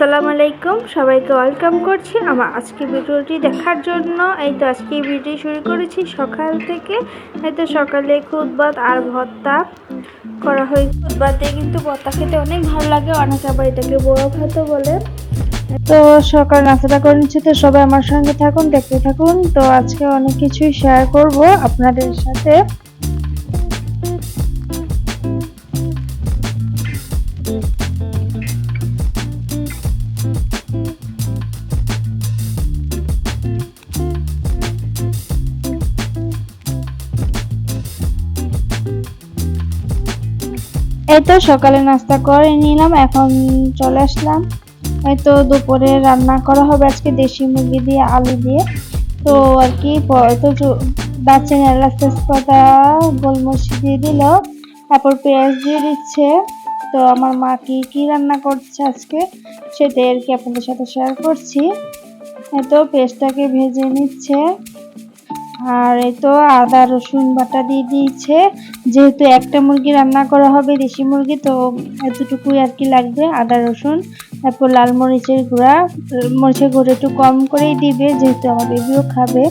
আসসালামু আলাইকুম। সবাইকে ওয়েলকাম করছি আমার আজকে ভিডিওটি দেখার জন্য। এই তো আজকে ভিডিও শুরু করেছি সকাল থেকে। এই তো সকালে খুদবাত আর ভর্তা করা হয় খুদবাত দিয়ে কিন্তু ভর্তা খেতে অনেক ভালো লাগে। অনেকে আবার এটাকে বড় ভাতও বলে। তো সকাল নাস্তাটা করে নিচ্ছি। তো সবাই আমার সঙ্গে থাকুন, দেখতে থাকুন। তো আজকে অনেক কিছুই শেয়ার করব আপনাদের সাথে। এই তো সকালে নাস্তা করে নিলাম, এখন চলে আসলাম। এই তো দুপুরে রান্না করা হবে আজকে দেশি মুরগি দিয়ে, আলু দিয়ে। তো আর কি তো দারচিনি এলাচ তেজপাতা গোলমরিচ দিয়ে দিল, তারপর পেঁয়াজ দিয়ে দিচ্ছে। তো আমার মা কি কি রান্না করছে আজকে, সেটাই আর কি আপনাদের সাথে শেয়ার করছি। তো পেঁয়াজটাকে ভেজে নিচ্ছে। আর এই তো আদা, রসুন বাটা দিয়ে দিয়েছে। যেহেতু একটা মুরগি রান্না করা হবে দেশি মুরগি, তো এতটুকুই আর কি লাগবে, আদা, রসুন, তারপর লাল মরিচের গুঁড়া। মরিচের গুঁড়ো একটু কম করেই দিবে, যেহেতু আমার বেবিও খাবে।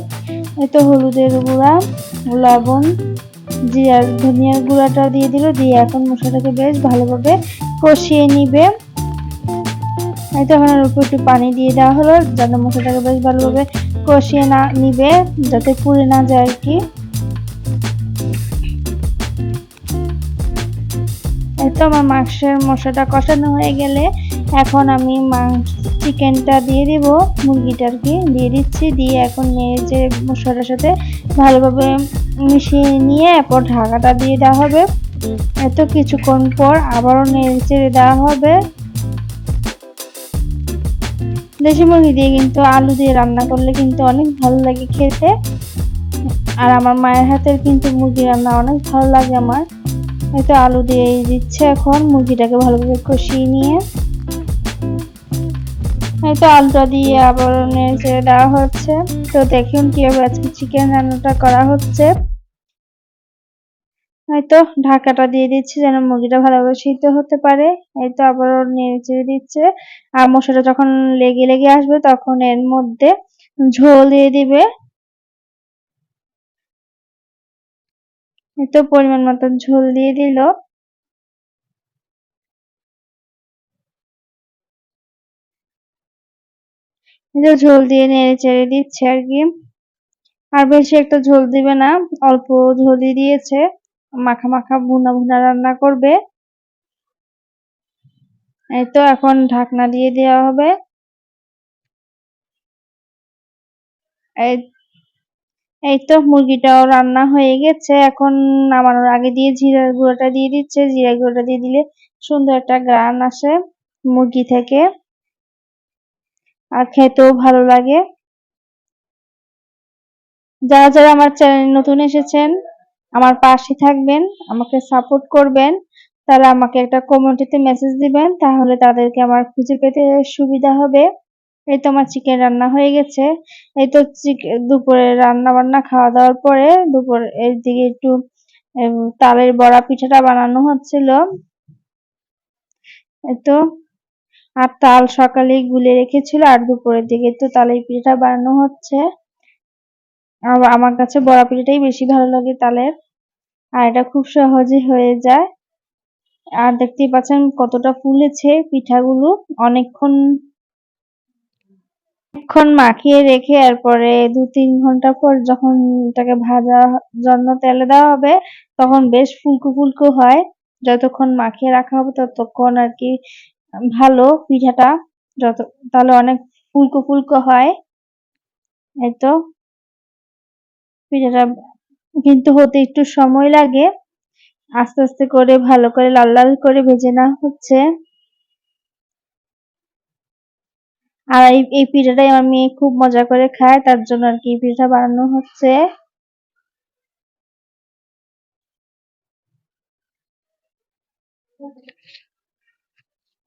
এই তো হলুদের গুঁড়া, লবণ জিরার ধনিয়ার গুঁড়াটা দিয়ে দিল, দিয়ে এখন মশলাটাকে বেশ ভালোভাবে কষিয়ে নিবে। এই তো এখন উপর একটু পানি দিয়ে দেওয়া হলো, যেন মশলাটাকে বেশ ভালোভাবে কষিয়ে না নিবে, যাতে পুড়ে না যায় আর কি। তো আমার মাংসের মশলাটা কষানো হয়ে গেলে এখন আমি মাংস চিকেনটা দিয়ে দিব, মুরগিটা আর কি দিয়ে দিচ্ছি, দিয়ে এখন যে মশলাটার সাথে ভালোভাবে মিশিয়ে নিয়ে এরপর ঢাকাটা দিয়ে দেওয়া হবে। এত কিছুক্ষণ পর আবারও নেড়ে চেড়ে দেওয়া হবে। দেশি মুরগি দিয়ে কিন্তু আলু দিয়ে রান্না করলে কিন্তু অনেক ভালো লাগে খেতে। আর আমার মায়ের হাতের কিন্তু মুরগি রান্না অনেক ভালো লাগে আমার। হয়তো আলু দিয়ে দিচ্ছে এখন, মুরগিটাকে ভালোভাবে কষিয়ে নিয়ে। হয়তো আলুটা দিয়ে আবার নেড়ে দেওয়া হচ্ছে। তো দেখুন কীভাবে আজকে চিকেন রান্নাটা করা হচ্ছে। হয়তো ঢাকাটা দিয়ে দিচ্ছি যেন মুরগিটা ভালোভাবে সিদ্ধ হতে পারে। এই তো আবারও নেড়ে দিচ্ছে। আর মশলাটা যখন লেগে লেগে আসবে তখন এর মধ্যে ঝোল দিয়ে দিবে। এই তো পরিমাণ মতন ঝোল দিয়ে দিল। ঝোল দিয়ে নেড়ে চেড়ে দিচ্ছে আর কি। আর বেশি একটা ঝোল দিবে না, অল্প ঝোলই দিয়েছে। মাখা মাখা ভুনা ভুনা রান্না করবে। এই তো এখন ঢাকনা দিয়ে দেওয়া হবে। এই এই তো মুরগিটাও রান্না হয়ে গেছে। এখন নামানোর আগে দিয়ে জিরার গুঁড়োটা দিয়ে দিচ্ছে। জিরা গুঁড়োটা দিয়ে দিলে সুন্দর একটা গ্রান আসে মুরগি থেকে। আর খেতেও ভালো লাগে। যারা যারা আমার চ্যানেল নতুন এসেছেন আমার পাশে থাকবেন, আমাকে সাপোর্ট করবেন, তারা আমাকে একটা কমেন্টিতে মেসেজ দিবেন, তাহলে তাদেরকে আমার খুঁজে পেতে সুবিধা হবে। এই তো আমার চিকেন রান্না হয়ে গেছে। এই তো দুপুরে রান্না বান্না খাওয়া দাওয়ার পরে দুপুর এর দিকে একটু তালের বড়া পিঠাটা বানানো হচ্ছিল। তো, আর তাল সকালে গুলে রেখেছিল, আর দুপুরের দিকে তো তালের পিঠাটা বানানো হচ্ছে। আমার কাছে বড়া পিঠাটাই বেশি ভালো লাগে তালের। আর এটা খুব সহজে হয়ে যায়। আর দেখতেই পাচ্ছেন কতটা ফুলেছে পিঠাগুলো। অনেকক্ষণ অনেকক্ষণ মাখিয়ে রেখে এরপরে দু তিন ঘণ্টা পর যখন এটাকে ভাজা জন্য তেলে দেওয়া হবে, তখন বেশ ফুলকো ফুলকো হয়। যতক্ষণ মাখিয়ে রাখা হবে ততক্ষণ আর কি ভালো পিঠাটা। যত, তাহলে অনেক ফুলকো ফুলকো হয়। এই তো। পিঠাটা কিন্তু হতে একটু সময় লাগে। আস্তে আস্তে করে, ভালো করে লাল লাল করে ভেজে নেওয়া হচ্ছে। আর এই এই পিঠাটাই আমার মেয়ে খুব মজা করে খায়, তার জন্য আর কি পিঠা বানানো হচ্ছে।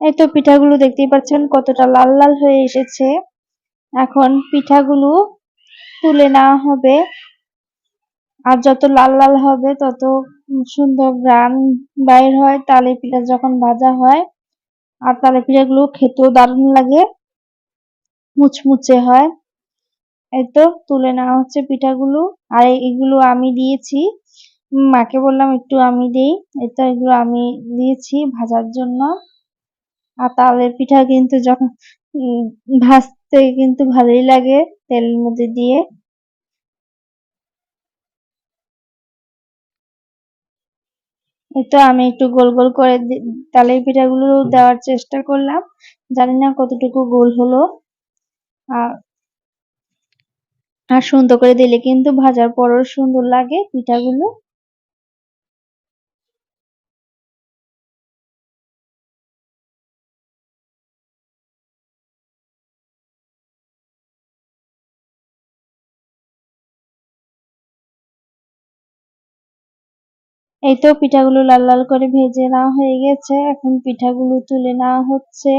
এই তো পিঠাগুলো দেখতেই পাচ্ছেন, কতটা লাল লাল হয়ে এসেছে। এখন পিঠাগুলো তুলে নেওয়া হবে। আর যত লাল লাল হবে, তত সুন্দর গ্রান বাইর হয়, তালে পিঠা যখন ভাজা হয়, আর তালের পিঠাগুলো খেতেও দারুণ লাগে, মুচমুচে হয়। এই তো তুলে নেওয়া হচ্ছে পিঠাগুলো, আর এগুলো আমি দিয়েছি। মাকে বললাম, একটু আমি দিই। তো এগুলো আমি দিয়েছি ভাজার জন্য। আর তালের পিঠা কিন্তু যখন ভাজতে কিন্তু ভালোই লাগে তেলের মধ্যে দিয়ে। তো আমি একটু গোল গোল করে তালের পিঠাগুলো দেওয়ার চেষ্টা করলাম। জানি না কতটুকু গোল হলো। আর আর সুন্দর করে দিলে কিন্তু ভাজার পরও সুন্দর লাগে পিঠাগুলো। এই তো পিঠাগুলো লাল লাল করে ভেজে নেওয়া হয়ে গেছে। এখন পিঠাগুলো তুলে নেওয়া হচ্ছে।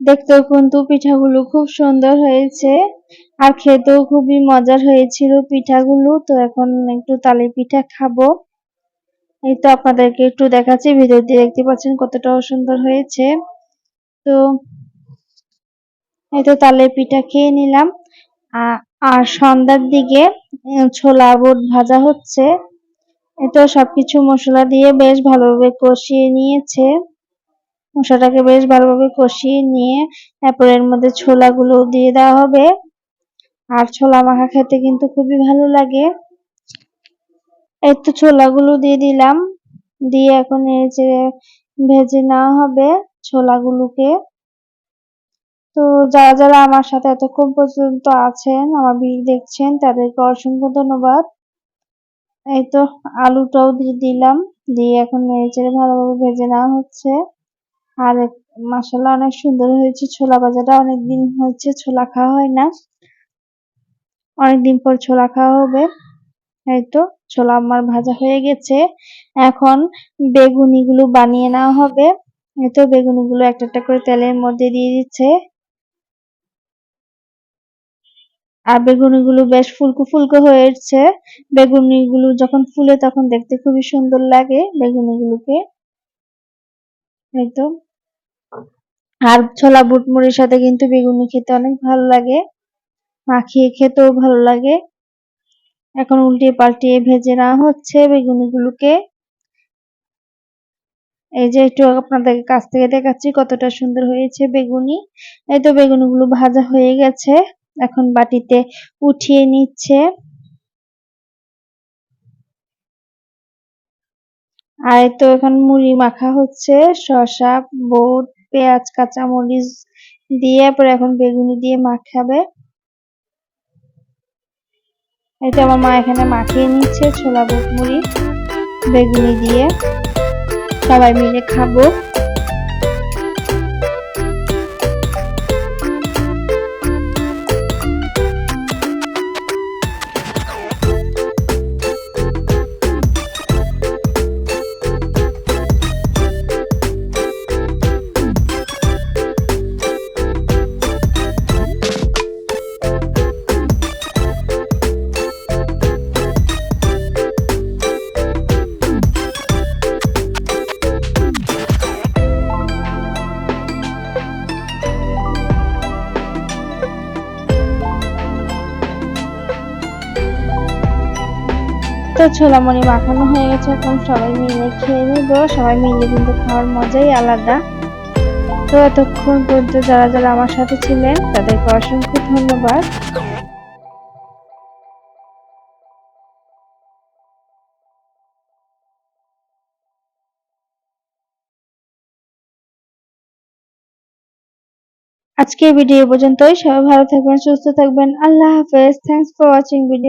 দেখতেও কিন্তু পিঠাগুলো খুব সুন্দর হয়েছে। আর খেতেও খুবই মজার হয়েছিল পিঠাগুলো। তো এখন একটু তালে পিঠা খাব। এই তো আপনাদেরকে একটু দেখাচ্ছি ভিডিও দিয়ে দেখতে পাচ্ছেন কতটা সুন্দর হয়েছে। তো এই তো তালের পিঠা খেয়ে নিলাম। আর সন্ধ্যার দিকে ছোলা, বুট ভাজা হচ্ছে। এই তো সবকিছু মশলা দিয়ে বেশ ভালোভাবে কষিয়ে নিয়েছে। মশলাটাকে বেশ ভালোভাবে কষিয়ে নিয়ে তারপর এর মধ্যে ছোলাগুলো দিয়ে দেওয়া হবে। আর ছোলা মাখা খেতে কিন্তু খুবই ভালো লাগে। এই তো ছোলাগুলো দিয়ে দিলাম। দিয়ে এখন এই যে ভেজে নেওয়া হবে ছোলাগুলোকে। তো যারা যারা আমার সাথে এতক্ষণ পর্যন্ত আছেন, আমার ভিডিও দেখছেন, তাদেরকে অসংখ্য ধন্যবাদ। এই তো আলুটাও দিয়ে দিলাম। দিয়ে এখন নেড়ে ভালোভাবে ভেজে নেওয়া হচ্ছে। আর মাসাল্লাহ অনেক সুন্দর হয়েছে ছোলা ভাজাটা। অনেকদিন হয়েছে ছোলা খাওয়া হয় না। অনেকদিন পর ছোলা খাওয়া হবে। এই তো ছোলা আমার ভাজা হয়ে গেছে। এখন বেগুনিগুলো বানিয়ে নেওয়া হবে। এই তো বেগুনিগুলো একটা একটা করে তেলের মধ্যে দিয়ে দিচ্ছে। আর বেগুনিগুলো বেশ ফুলকো ফুলকো হয়েছে। বেগুনিগুলো যখন ফুলে তখন দেখতে খুবই সুন্দর লাগে বেগুনিগুলোকে। একদম আর ছোলা বুট মুড়ির সাথে কিন্তু বেগুনি খেতে অনেক ভালো লাগে। মাখিয়ে খেতেও ভালো লাগে। এখন উল্টিয়ে পাল্টিয়ে ভেজে নেওয়া হচ্ছে বেগুনিগুলোকে। এই যে একটু আপনাদের কাছ থেকে দেখাচ্ছি কতটা সুন্দর হয়েছে বেগুনি। এই তো বেগুনিগুলো ভাজা হয়ে গেছে, এখন বাটিতে উঠিয়ে নিচ্ছে। আর তো এখন মুড়ি মাখা হচ্ছে, শসা, বুট, পেঁয়াজ কাঁচা মরিচ দিয়ে পরে এখন বেগুনি দিয়ে মাখাবে। তো আমার মা এখানে মাখিয়ে নিচ্ছে ছোলা বুট মুড়ি বেগুনি দিয়ে। সবাই মিলে খাব। তো ছোলা মুড়ি মাখানো হয়ে গেছে, এখন সবাই মিলে খেয়ে নিব। সবাই মিলে কিন্তু খাওয়ার মজাই আলাদা। তো এতক্ষণ পর্যন্ত যারা যারা আমার সাথে ছিলেন, তাদেরকে অসংখ্য ধন্যবাদ। আজকের ভিডিও পর্যন্তই। সবাই ভালো থাকবেন, সুস্থ থাকবেন। আল্লাহ হাফেজ। Thanks for watching video